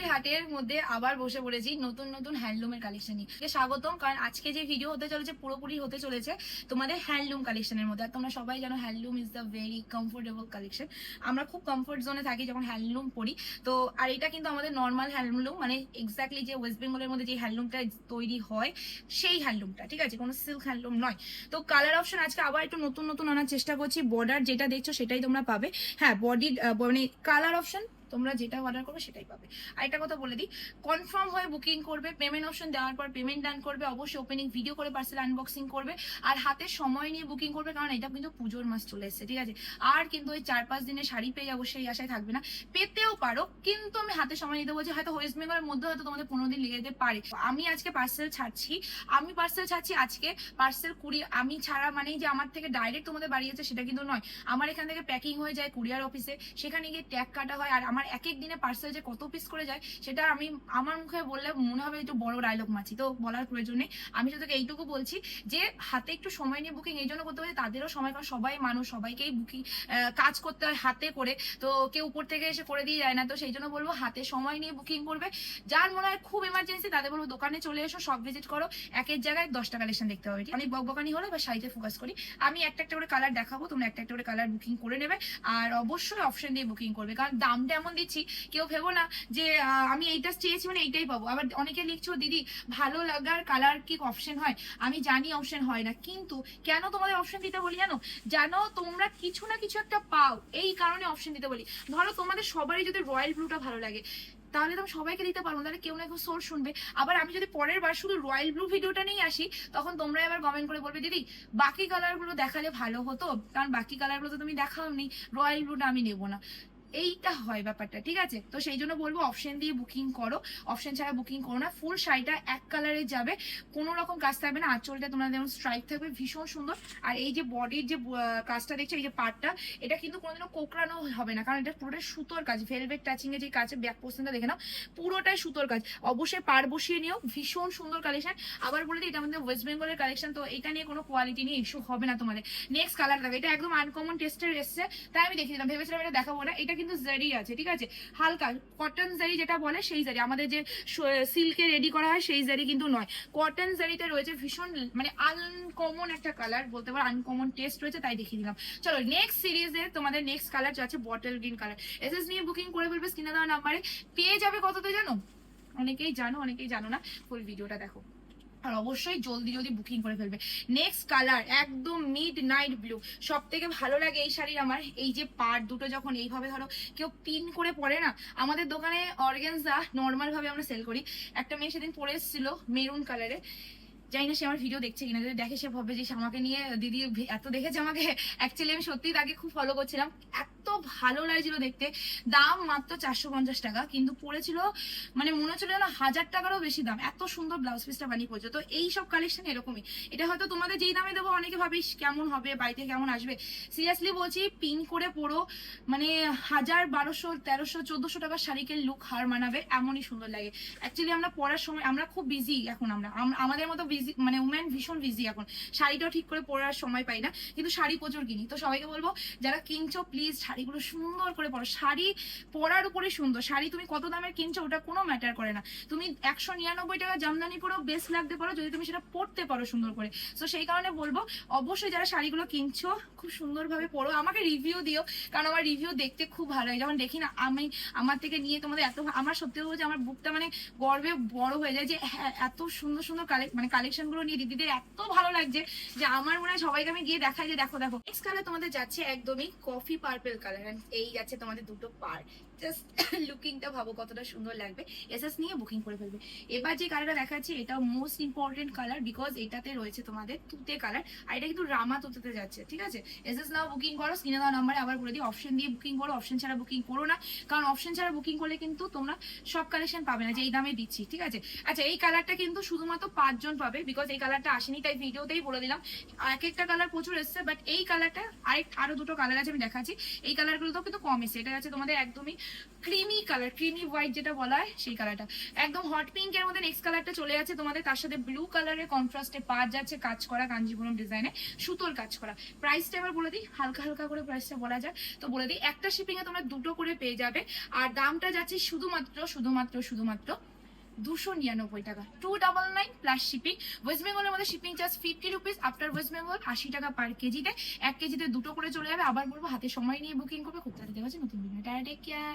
সোনাঝুরির হাটের মধ্যে আবার বসে পড়েছি নতুন নতুন হ্যান্ডলুমের কালেকশন নিয়ে। স্বাগতম, কারণ আজকে যে ভিডিও হতে চলেছে, পুরোপুরি হতে চলেছে তোমাদের হ্যান্ডলুম কালেকশনের মধ্যে। আর তোমরা সবাই জানো handloom is the very comfortable collection আমরা খুব কমফোর্ট জোনে থাকি যখন হ্যান্ডলুম পরি। তো, আর এটা কিন্তু আমাদের নর্মাল হ্যান্ডলুম মানে এক্স্যাক্টলি যে ওয়েস্ট বেঙ্গলের মধ্যে যে হ্যান্ডলুমটা তৈরি হয়, সেই হ্যান্ডলুমটা ঠিক আছে? কোনো সিল্ক হ্যান্ডলুম নয়। তো কালার অপশন আজকে আবার একটু নতুন নতুন আনার চেষ্টা করছি। বর্ডার যেটা দেখছ সেটাই তোমরা পাবে। হ্যাঁ বডির মানে কালার অপশন তোমরা যেটা অর্ডার করবে সেটাই পাবে। আর একটা কথা বলে দিই কনফার্ম হয়ে বুকিং করবে পেমেন্ট অপশন দেওয়ার পর পেমেন্ট ডান করবে, অবশ্যই ওপেনিং ভিডিও করে পার্সেল আনবক্সিং করবে, আর হাতে সময় নিয়ে বুকিং করবে, কারণ এটা কিন্তু পুজোর মাস চলে এসেছে, ঠিক আছে? আর কিন্তু ওই চার পাঁচ দিনে শাড়ি পেয়ে যাব সেই আশায় থাকবে না। পেতেও পারো, কিন্তু আমি হাতে সময় নিতে বলছি হয়তো ওয়েস্ট বেঙ্গলের মধ্যে হয়তো তোমাদের পনেরো দিন লেগে যেতে পারে। আমি আজকে পার্সেল ছাড়ছি, আমি পার্সেল ছাড়ছি আজকে পার্সেল কুড়ি, আমি ছাড়া মানেই যে আমার থেকে ডাইরেক্ট তোমাদের বাড়ি আছে সেটা কিন্তু নয়। আমার এখান থেকে প্যাকিং হয়ে যায় কুরিয়ার অফিসে, সেখানে গিয়ে ট্যাগ কাটা হয়, আর আমার এক এক দিনে পার্সেল যে কত পিস করে যায়, সেটা আমি আমার মুখে বললে মনে হবে একটু বড় ডায়লগ মাছি। তো বলার প্রয়োজন নেই আমি তোকে এইটুকু বলছি যে, হাতে একটু সময় নিয়ে বুকিং এই জন্য করতে হবে তাদেরও সময় কারণ সবাই মানুষ, সবাইকেই বুকিং কাজ করতে হয় হাতে করে। তো কেউ উপর থেকে এসে করে দিয়ে যায় না। তো সেই জন্য বলব হাতে সময় নিয়ে বুকিং করবে। যার মনে হয় খুব এমার্জেন্সি তাদের বলব দোকানে চলে এসো সব ভিজিট করো। একের জায়গায় দশটা কালেকশন দেখতে হবে অনেক বকবকানি হলো বা শাড়িতে ফোকাস করি। আমি একটা একটা করে কালার দেখাবো, তোমরা একটা একটা করে কালার বুকিং করে নেবে। আর অবশ্যই অপশন দিয়ে বুকিং করবে। কারণ দামটা এমন দিচ্ছি কেউ ভেবো না যে আমি এইটা চেয়েছি মানে এইটাই পাবো। আবার অনেকে লিখছো দিদি ভালো লাগার কালার কি অপশন হয়? আমি জানি অপশন হয় না। কিন্তু কেন তোমাদের অপশন দিতে বলি জানো? জানো তোমরা কিছু না কিছু একটা পাও এই কারণে অপশন দিতে বলি। ধরো তোমাদের সবারই যদি রয়্যাল ব্লুটা ভালো লাগে তাহলে তো আমি সবাইকে দিতে পারব না, তাহলে কেউ না কেউ সোর্স শুনবে। আবার আমি যদি পরের বার শুধু রয়্যাল ব্লু ভিডিওটা নিয়ে আসি তখন তোমরা এবার কমেন্ট করে বলবে দিদি বাকি কালারগুলো দেখালে ভালো হতো কারণ বাকি কালারগুলো তো তুমি দেখাওনি রয়্যাল ব্লুটা আমি নেব না। এইটা হয় ব্যাপারটা, ঠিক আছে? তো সেই জন্য বলব অপশন দিয়ে বুকিং করো। অপশন ছাড়া বুকিং করো না। ফুল শাড়িটা এক কালারে যাবে। কোনো রকম কাজ থাকবে না। আঁচলটা তোমরা যেমন স্ট্রাইক থাকবে, ভীষণ সুন্দর। আর এই যে বডির যে কাজটা দেখছ, এই যে পার্টটা এটা কিন্তু কোনোদিনও কোকড়ানো হবে না। কারণ এটা পুরোটাই সুতোর কাজ। ভেলভেট টাচিং এর যে কাজে ব্যাক পোর্শনটা দেখে নাও, পুরোটাই সুতোর কাজ। অবশ্যই পার বসিয়ে নিও। ভীষণ সুন্দর কালেকশন আবার বলে দিই, এটা আমাদের ওয়েস্ট বেঙ্গলের কালেকশন তো এটা নিয়ে কোনো কোয়ালিটি নিয়ে ইস্যু হবে না তোমাদের। নেক্সট কালার দেখো এটা একদম আনকমন টেস্টের এসছে। তাই আমি দেখিয়ে দিলাম। ভেবেছিলাম এটা দেখাবো না। এটা কিন্তু জারি আছে, ঠিক আছে? হালকা কটন জারি যেটা বলে সেই জারি। আমাদের যে সিল্কে রেডি করা হয় সেই জারি কিন্তু নয়। কটন জারিতে রয়েছে ভীষণ মানে আনকমন একটা কালার বলতে পারো আনকমন টেস্ট রয়েছে, তাই দেখিয়ে দিলাম। চলো নেক্সট সিরিজে তোমাদের নেক্সট কালার যাচ্ছে বটল গ্রিন কালার এসএস নিয়ে বুকিং করে ফেলবে স্ক্রিনে দেওয়া নাম্বারে পেয়ে যাবে কততে জানো? অনেকেই জানো অনেকেই জানো না। ফুল ভিডিওটা দেখো। আর অবশ্যই জলদি জলদি বুকিং করে ফেলবে। নেক্সট কালার একদম মিড নাইট ব্লু সব থেকে ভালো লাগে এই শাড়ির আমার। এই যে পার্ট দুটো যখন এইভাবে ধরো কেউ পিন করে পরে না, আমাদের দোকানে অর্গেনজা নর্মাল ভাবে আমরা সেল করি। একটা মেয়ে সেদিন পরে এসেছিল মেরুন কালারে জানি না সে আমার ভিডিও দেখছে কিনা, যদি দেখে সে ভাববে যে আমাকে নিয়ে, দিদি এত দেখেছে আমাকে। অ্যাকচুয়ালি আমি সত্যিই তাকে খুব ফলো করছিলাম। এত ভালো লাগছিল দেখতে। দাম মাত্র চারশো পঞ্চাশ টাকা, কিন্তু পড়েছিল মানে মনে হচ্ছিল যেন হাজার টাকারও বেশি দাম। এত সুন্দর ব্লাউজ পিসটা বানিয়ে পড়ছে। তো এই সব কালেকশন এরকমই। এটা হয়তো তোমাদের যেই দামে দেবো, অনেকে ভাবিস কেমন হবে, বাড়িতে কেমন আসবে। সিরিয়াসলি বলছি পিন করে পড়ো। মানে হাজার বারোশো, তেরোশো, চোদ্দশো টাকার শাড়িকে লুক হার মানাবে, এমনই সুন্দর লাগে। অ্যাকচুয়ালি আমরা পড়ার সময়, আমরা খুব বিজি এখন আমরা। আমাদের মতো বিজি মানে উমেন ভীষণ বিজি এখন। শাড়িটাও ঠিক করে পরার সময় পাই না, কিন্তু শাড়ি প্রচুর কিনি। তো সবাইকে বলব, যারা কিনছো প্লিজ শাড়িগুলো সুন্দর করে পরো। শাড়ি পরার উপরে সুন্দর। শাড়ি তুমি কত দামের কিনছো ওটা কোনো ম্যাটার করে না। তুমি একশো নিরানব্বই টাকা জামদানি পরেও বেস্ট লাগতে পারো যদি তুমি সেটা পরতে পারো সুন্দর করে। তো সেই কারণে বলব, অবশ্যই যারা শাড়িগুলো কিনছো, খুব সুন্দরভাবে পরো। আমাকে রিভিউ দিও, কারণ আমার রিভিউ দেখতে খুব ভালো হয় যখন দেখি না, আমি আমার থেকে নিয়ে তোমাদের এত আমার সত্যি বলছে আমার বুকটা মানে গর্বে বড় হয়ে যায় যে হ্যাঁ এত সুন্দর সুন্দর কালেক মানে কালেকশনগুলো নিয়ে দিদিদের এত ভালো লাগছে যে, আমার মনে হয় সবাইকে আমি গিয়ে দেখাই যে, দেখো দেখো। নেক্সট কালার তোমাদের যাচ্ছে একদমই কফি পার্পল কালার এই যাচ্ছে তোমাদের দুটো পার জাস্ট লুকিংটা ভাবো কতটা সুন্দর লাগবে। এসএস নিয়ে বুকিং করে ফেলবে। এবার যে কালারটা দেখাচ্ছি এটা মোস্ট ইম্পর্টেন্ট কালার বিকজ এটাতে রয়েছে তোমাদের তুতে কালার আর এটা কিন্তু রামা তুতেতে যাচ্ছে, ঠিক আছে? এসএস নাও বুকিং করো স্ক্রিনে দেওয়া নাম্বারে আবার বলে দিই অপশন দিয়ে বুকিং করো অপশন ছাড়া বুকিং করো না। কারণ অপশন ছাড়া বুকিং করলে কিন্তু তোমরা সব কালেকশন পাবে না, যে এই দামে দিচ্ছি, ঠিক আছে? আচ্ছা এই কালারটা কিন্তু শুধুমাত্র পাঁচজন পাবে বিকজ এই কালারটা আসেনি, তাই ভিডিওতেই বলে দিলাম। এক একটা কালার প্রচুর এসছে বাট এই কালারটা আরেক, আরও দুটো কালার আছে আমি দেখাচ্ছি। এই কালারগুলো তো কিন্তু কম এসে এটা আছে তোমাদের একদমই ক্রিমি কালার ক্রিমি হোয়াইট যেটা বলা হয় সেই কালারটা একদম হট পিঙ্ক এর মধ্যে নেক্সট কালারটা চলে যাচ্ছে তোমাদের, তার সাথে ব্লু কালারের কন্ট্রাস্টে পাঁচ যাচ্ছে কাজ করা কাঞ্জিপুরম ডিজাইনে সুতোর কাজ করা। প্রাইসটা এবার বলে দিই, হালকা হালকা করে প্রাইসটা বলা যায় তো বলে দিই, একটা শিপিংয়ে তোমরা দুটো করে পেয়ে যাবে, আর দামটা যাচ্ছে শুধুমাত্র শুধুমাত্র শুধুমাত্র দুশো নিরানব্বই টাকা। Two double nine plus shipping West বেঙ্গলের মধ্যে shipping charge fifty rupees after West Bengal আশি টাকা পার কেজিতে। এক কেজিতে দুটো করে চলে যাবে। আবার বলব, হাতে সময় নিয়ে বুকিং করবে। খুব তাড়াতাড়ি দেখা হচ্ছে নতুন ভিডিও টাটা টেক কেয়ার